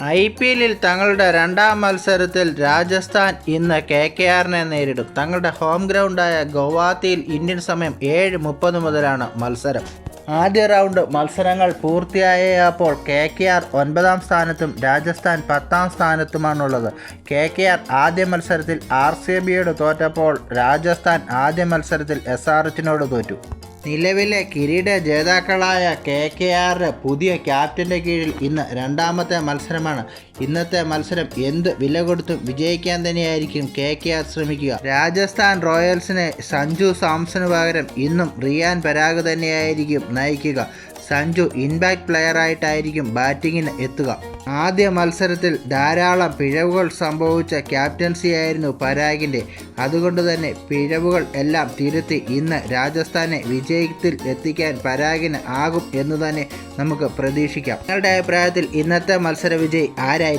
I P എല്ലിൽ തങ്ങളുടെ രണ്ടാം മത്സരത്തിൽ രാജസ്ഥാൻ ഇന്ന് കെ കെ ആറിനെ നേരിടും. തങ്ങളുടെ ഹോം ഗ്രൗണ്ടായ ഗുവാഹത്തിയിൽ ഇന്ത്യൻ സമയം ഏഴ് മുപ്പത് മുതലാണ് മത്സരം. ആദ്യ റൗണ്ട് മത്സരങ്ങൾ പൂർത്തിയായപ്പോൾ കെ കെ ആർ ഒൻപതാം സ്ഥാനത്തും രാജസ്ഥാൻ പത്താം സ്ഥാനത്തുമാണുള്ളത്. കെ കെ ആർ ആദ്യ മത്സരത്തിൽ ആർ സി ബിയോട് തോറ്റപ്പോൾ രാജസ്ഥാൻ ആദ്യ മത്സരത്തിൽ എസ് ആർ എച്ചിനോട് തോറ്റു. നിലവിലെ കിരീട ജേതാക്കളായ കെ കെ ആറിന് പുതിയ ക്യാപ്റ്റന്റെ കീഴിൽ ഇന്ന് രണ്ടാമത്തെ മത്സരമാണ്. ഇന്നത്തെ മത്സരം എന്ത് വില കൊടുത്തും വിജയിക്കാൻ തന്നെയായിരിക്കും കെ കെ ആർ ശ്രമിക്കുക. രാജസ്ഥാൻ റോയൽസിനെ സഞ്ജു സാംസന് പകരം ഇന്നും റിയാൻ പരാഗ് തന്നെയായിരിക്കും നയിക്കുക. സഞ്ജു ഇൻബാക്ട് പ്ലെയറായിട്ടായിരിക്കും ബാറ്റിങ്ങിന് എത്തുക. ആദ്യ മത്സരത്തിൽ ധാരാളം പിഴവുകൾ സംഭവിച്ച ക്യാപ്റ്റൻസിയായിരുന്നു പരാഗിന്റെ അതുകൊണ്ട് തന്നെ പിഴവുകൾ എല്ലാം തിരുത്തി ഇന്ന് രാജസ്ഥാനെ വിജയത്തിൽ എത്തിക്കാൻ പരാഗിന് ആകും എന്ന് തന്നെ നമുക്ക് പ്രതീക്ഷിക്കാം. നിങ്ങളുടെ അഭിപ്രായത്തിൽ ഇന്നത്തെ മത്സര വിജയി ആരായിരിക്കും?